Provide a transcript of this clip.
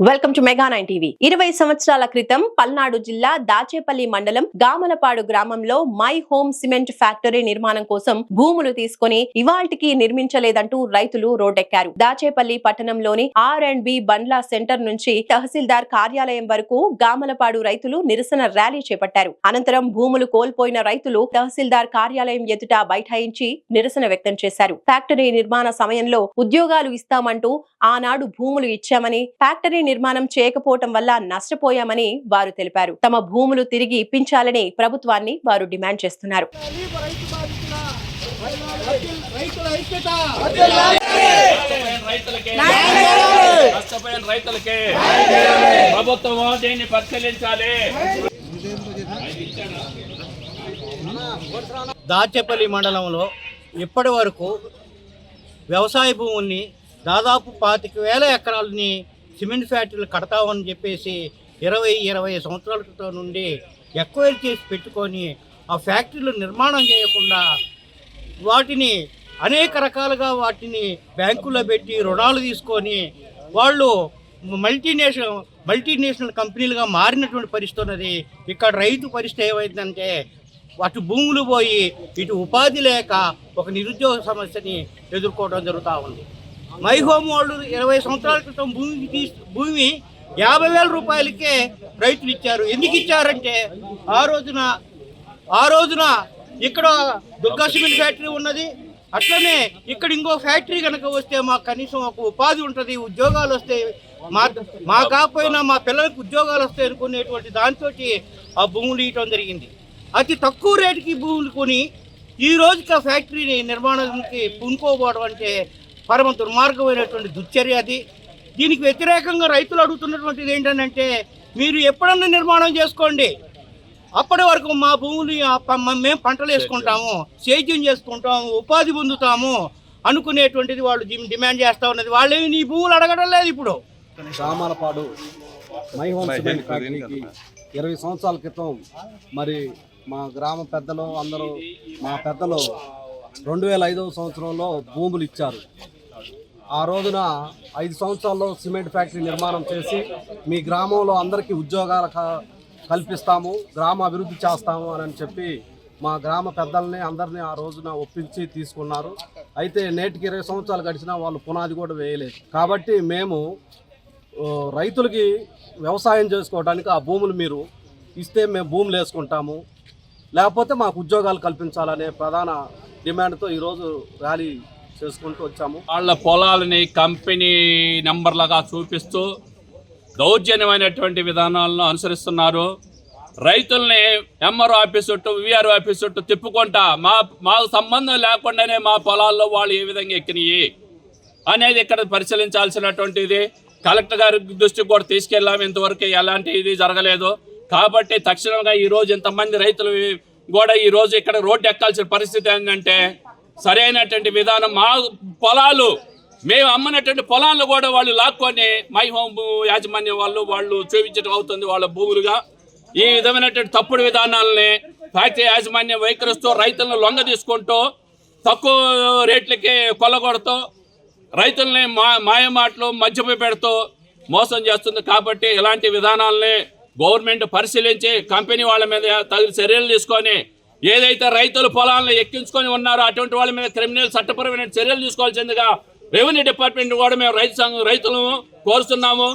Welcome to mega nine TV ఇరవై సంవత్సరాల క్రితం పల్నాడు జిల్లా దాచేపల్లి మండలం గామలపాడు గ్రామంలో మై హోమ్ సిమెంట్ ఫ్యాక్టరీ నిర్మాణం కోసం భూములు తీసుకుని ఇవాల్టికి నిర్మించలేదంటూ రైతులు రోడ్డెక్కారు. దాచేపల్లి పట్టణంలోని ఆర్ అండ్ బి బండ్లా సెంటర్ నుంచి తహసీల్దార్ కార్యాలయం వరకు గామలపాడు రైతులు నిరసన ర్యాలీ చేపట్టారు. అనంతరం భూములు కోల్పోయిన రైతులు తహసీల్దార్ కార్యాలయం ఎదుట బైఠాయించి నిరసన వ్యక్తం చేశారు. ఫ్యాక్టరీ నిర్మాణ సమయంలో ఉద్యోగాలు ఇస్తామంటూ ఆనాడు భూములు ఇచ్చామని ఫ్యాక్టరీ నిర్మాణం చేయకపోవటం వల్ల నష్టపోయామని వారు తెలిపారు. తమ భూములు తిరిగి ఇప్పించాలని ప్రభుత్వాన్ని వారు డిమాండ్ చేస్తున్నారు. నష్టపోయిన రైతులకే ప్రభుత్వం దీన్ని పరిశీలించాలి దాచేపల్లి మండలంలో ఇప్పటి వరకు వ్యవసాయ భూముల్ని దాదాపు పాతిక వేల ఎకరాలని సిమెంట్ ఫ్యాక్టరీలు కడతామని చెప్పేసి ఇరవై ఇరవై సంవత్సరాల క్రితం నుండి ఎక్వైర్ చేసి పెట్టుకొని ఆ ఫ్యాక్టరీలు నిర్మాణం చేయకుండా వాటిని అనేక రకాలుగా వాటిని బ్యాంకులో పెట్టి రుణాలు తీసుకొని వాళ్ళు మల్టీనేషనల్ మల్టీనేషనల్ కంపెనీలుగా మారినటువంటి పరిస్థితి ఉన్నది. ఇక్కడ రైతు పరిస్థితి ఏమైందంటే అటు భూములు పోయి ఇటు ఉపాధి లేక ఒక నిరుద్యోగ సమస్యని ఎదుర్కోవడం జరుగుతూ ఉంది. మై హోమ్ వాళ్ళు ఇరవై సంవత్సరాల క్రితం భూమి తీసి భూమి యాభై వేల రూపాయలకే రైతులు ఇచ్చారు. ఎందుకు ఇచ్చారంటే ఆ రోజున ఆ రోజున ఇక్కడ దుర్గా సిమెంట్ ఫ్యాక్టరీ ఉన్నది. అట్లనే ఇక్కడ ఇంకో ఫ్యాక్టరీ కనుక వస్తే మాకు కనీసం ఒక ఉపాధి ఉంటుంది ఉద్యోగాలు వస్తాయి మా మా కాకపోయినా మా పిల్లలకు ఉద్యోగాలు వస్తాయి అనుకునేటువంటి దాంతో ఆ భూములు ఇవ్వడం జరిగింది. అతి తక్కువ రేటుకి భూములు కొని ఈ రోజుకి ఆ ఫ్యాక్టరీని నిర్మాణానికి పూనుకోపోవడం అంటే పరమ దుర్మార్గమైనటువంటి దుశ్చర్య అది. దీనికి వ్యతిరేకంగా రైతులు అడుగుతున్నటువంటిది ఏంటంటే మీరు ఎప్పుడన్నా నిర్మాణం చేసుకోండి. అప్పటి వరకు మా భూములు మేము పంటలు వేసుకుంటాము సేద్యం చేసుకుంటాము ఉపాధి పొందుతాము అనుకునేటువంటిది వాళ్ళు డిమాండ్ చేస్తా ఉన్నది. వాళ్ళు నీ భూములు అడగడం లేదు ఇప్పుడు. రామాలపాడు మై హోమ్ సిమెంట్ ఫ్యాక్టరీకి ఇరవై సంవత్సరాల క్రితం మరి మా గ్రామ పెద్దలు అందరూ మా పెద్దలు రెండు వేల ఐదవ సంవత్సరంలో భూములు ఇచ్చారు. ఆ రోజున ఐదు సంవత్సరాల్లో సిమెంట్ ఫ్యాక్టరీ నిర్మాణం చేసి మీ గ్రామంలో అందరికీ ఉద్యోగాలు క- కల్పిస్తాము గ్రామ అభివృద్ధి చేస్తాము అని చెప్పి మా గ్రామ పెద్దల్ని అందరినీ ఆ రోజున ఒప్పించి తీసుకున్నారు. అయితే నేటికి ఇరవై సంవత్సరాలు గడిచినా వాళ్ళు పునాది కూడా వేయలేదు. కాబట్టి మేము రైతులకి వ్యవసాయం చేసుకోవడానికి ఆ భూములు మీరు ఇస్తే మేము భూములు వేసుకుంటాము. లేకపోతే మాకు ఉద్యోగాలు కల్పించాలనే ప్రధాన డిమాండ్తో ఈరోజు ర్యాలీ చేసుకుంటూ వచ్చాము. వాళ్ళ పొలాలని కంపెనీ నెంబర్లుగా చూపిస్తూ దౌర్జన్యమైనటువంటి విధానాలను అనుసరిస్తున్నారు. రైతుల్ని ఎంఆర్ఓ ఆఫీస్ చుట్టూ విఆర్ఓ ఆఫీస్ చుట్టూ తిప్పుకుంటా మా మాకు సంబంధం లేకుండానే మా పొలాల్లో వాళ్ళు ఏ విధంగా ఎక్కినాయి అనేది ఇక్కడ పరిశీలించాల్సినటువంటిది. కలెక్టర్ గారి దృష్టికి కూడా తీసుకెళ్ళాము ఇంతవరకు ఎలాంటి ఇది జరగలేదు. కాబట్టి తక్షణంగా ఈ రోజు ఇంతమంది రైతులు కూడా ఈ రోజు ఇక్కడ రోడ్డు ఎక్కాల్సిన పరిస్థితి ఏంటంటే సరైనటువంటి విధానం మా పొలాలు మేము అమ్మనటువంటి పొలాలను కూడా వాళ్ళు లాక్కొని మై హోమ్ యాజమాన్యం వాళ్ళు వాళ్ళు చూపించడం అవుతుంది వాళ్ళ భూములుగా. ఈ విధమైనటువంటి తప్పుడు విధానాలని ఫ్యాక్టరీ యాజమాన్యం వైఖరిస్తూ రైతులను లొంగ తీసుకుంటూ తక్కువ రేట్లకి కొల్లగొడుతూ రైతుల్ని మా మాయమాటలు మధ్యపై పెడుతూ మోసం చేస్తుంది. కాబట్టి ఇలాంటి విధానాలని గవర్నమెంట్ పరిశీలించి కంపెనీ వాళ్ళ మీద తగిన చర్యలు తీసుకొని ఏదైతే రైతులు పొలాలను ఎక్కించుకొని ఉన్నారో అటువంటి వాళ్ళ మీద క్రిమినల్ చట్టపరమైన చర్యలు తీసుకోవాల్సిందిగా రెవెన్యూ డిపార్ట్మెంట్ కూడా మేము రైతు సంఘం రైతులను కోరుతున్నాము.